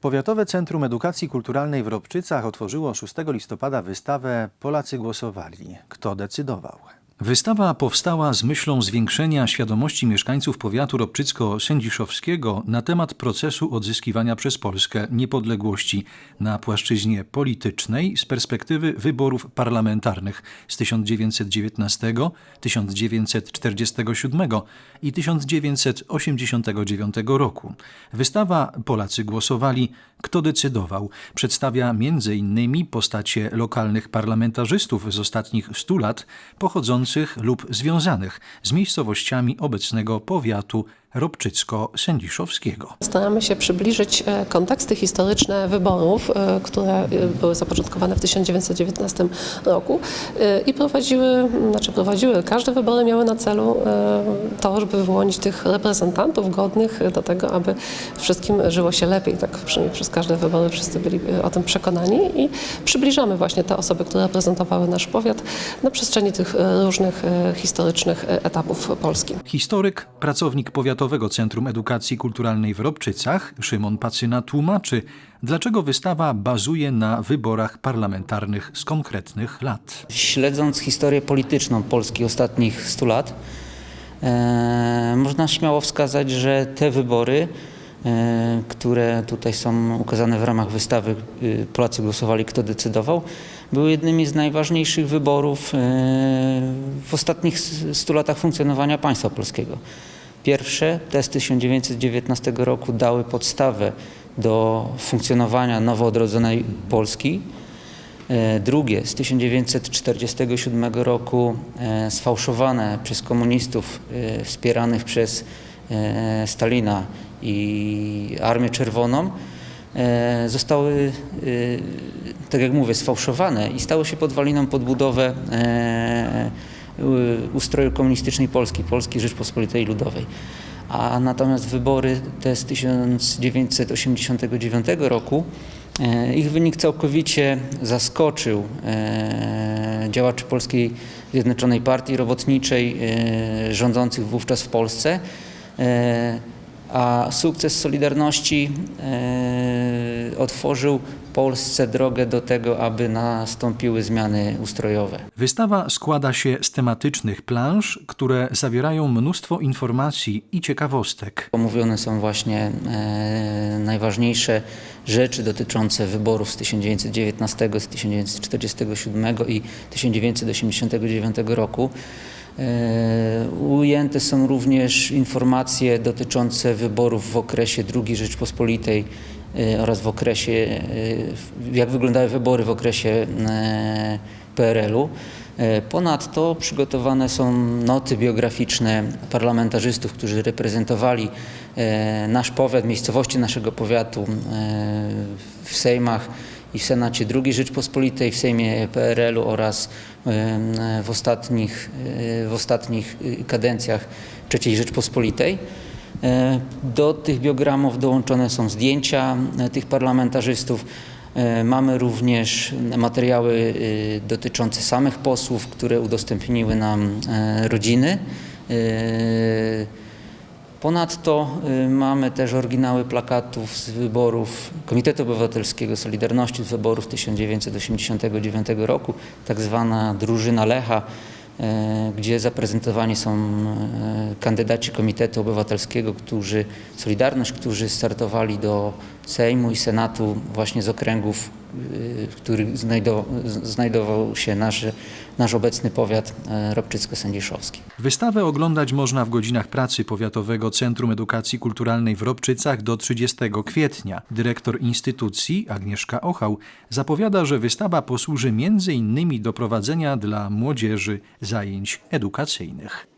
Powiatowe Centrum Edukacji Kulturalnej w Robczycach otworzyło 6 listopada wystawę Polacy głosowali. Kto decydował? Wystawa powstała z myślą zwiększenia świadomości mieszkańców powiatu robczycko-sędziszowskiego na temat procesu odzyskiwania przez Polskę niepodległości na płaszczyźnie politycznej z perspektywy wyborów parlamentarnych z 1919, 1947 i 1989 roku. Wystawa Polacy głosowali, kto decydował, przedstawia m.in. postacie lokalnych parlamentarzystów z ostatnich 100 lat pochodzących lub związanych z miejscowościami obecnego powiatu robczycko-sędziszowskiego. Staramy się przybliżyć e, konteksty historyczne wyborów, e, które e, były zapoczątkowane w 1919 roku i prowadziły, znaczy prowadziły, każde wybory miały na celu to, żeby wyłonić tych reprezentantów godnych do tego, aby wszystkim żyło się lepiej. Tak przynajmniej przez każde wybory wszyscy byli o tym przekonani i przybliżamy właśnie te osoby, które reprezentowały nasz powiat na przestrzeni tych różnych historycznych etapów Polski. Historyk, pracownik Powiatowego Centrum Edukacji Kulturalnej w Robczycach, Szymon Pacyna tłumaczy, dlaczego wystawa bazuje na wyborach parlamentarnych z konkretnych lat. Śledząc historię polityczną Polski ostatnich 100 lat, e, można śmiało wskazać, że te wybory, e, które tutaj są ukazane w ramach wystawy y, Polacy głosowali, kto decydował, były jednymi z najważniejszych wyborów e, w ostatnich 100 latach funkcjonowania państwa polskiego. Pierwsze, te z 1919 roku, dały podstawę do funkcjonowania nowo odrodzonej Polski. E, Drugie z 1947 roku e, sfałszowane przez komunistów e, wspieranych przez Stalina i Armię Czerwoną zostały, tak jak mówię, sfałszowane i stały się podwaliną pod budowę ustroju komunistycznej Polski, Polskiej Rzeczpospolitej Ludowej. A natomiast wybory te z 1989 roku E, Ich wynik całkowicie zaskoczył e, działaczy Polskiej Zjednoczonej Partii Robotniczej e, rządzących wówczas w Polsce, a sukces Solidarności otworzył Polsce drogę do tego, aby nastąpiły zmiany ustrojowe. Wystawa składa się z tematycznych plansz, które zawierają mnóstwo informacji i ciekawostek. Omówione są właśnie e, najważniejsze rzeczy dotyczące wyborów z 1919, z 1947 i 1989 roku. E, ujęte są również informacje dotyczące wyborów w okresie II Rzeczpospolitej oraz w okresie, e, jak wyglądały wybory w okresie e, PRL-u. Ponadto przygotowane są noty biograficzne parlamentarzystów, którzy reprezentowali nasz powiat, miejscowości naszego powiatu w Sejmach i w Senacie II Rzeczpospolitej, w Sejmie PRL-u oraz w ostatnich, w ostatnich kadencjach III Rzeczpospolitej. E, Do tych biogramów dołączone są zdjęcia e, tych parlamentarzystów. E, Mamy również materiały dotyczące samych posłów, które udostępniły nam rodziny. Ponadto mamy też oryginały plakatów z wyborów Komitetu Obywatelskiego Solidarności z wyborów 1989 roku, tak zwana drużyna Lecha, gdzie zaprezentowani są e, kandydaci Komitetu Obywatelskiego, którzy Solidarność, którzy startowali do Sejmu i Senatu właśnie z okręgów, w których znajdował, znajdował się nasz, nasz obecny powiat e, Robczycko-Sędziszowski. Wystawę oglądać można w godzinach pracy Powiatowego Centrum Edukacji Kulturalnej w Robczycach do 30 kwietnia. Dyrektor instytucji Agnieszka Ochał zapowiada, że wystawa posłuży m.in. do prowadzenia dla młodzieży zajęć edukacyjnych.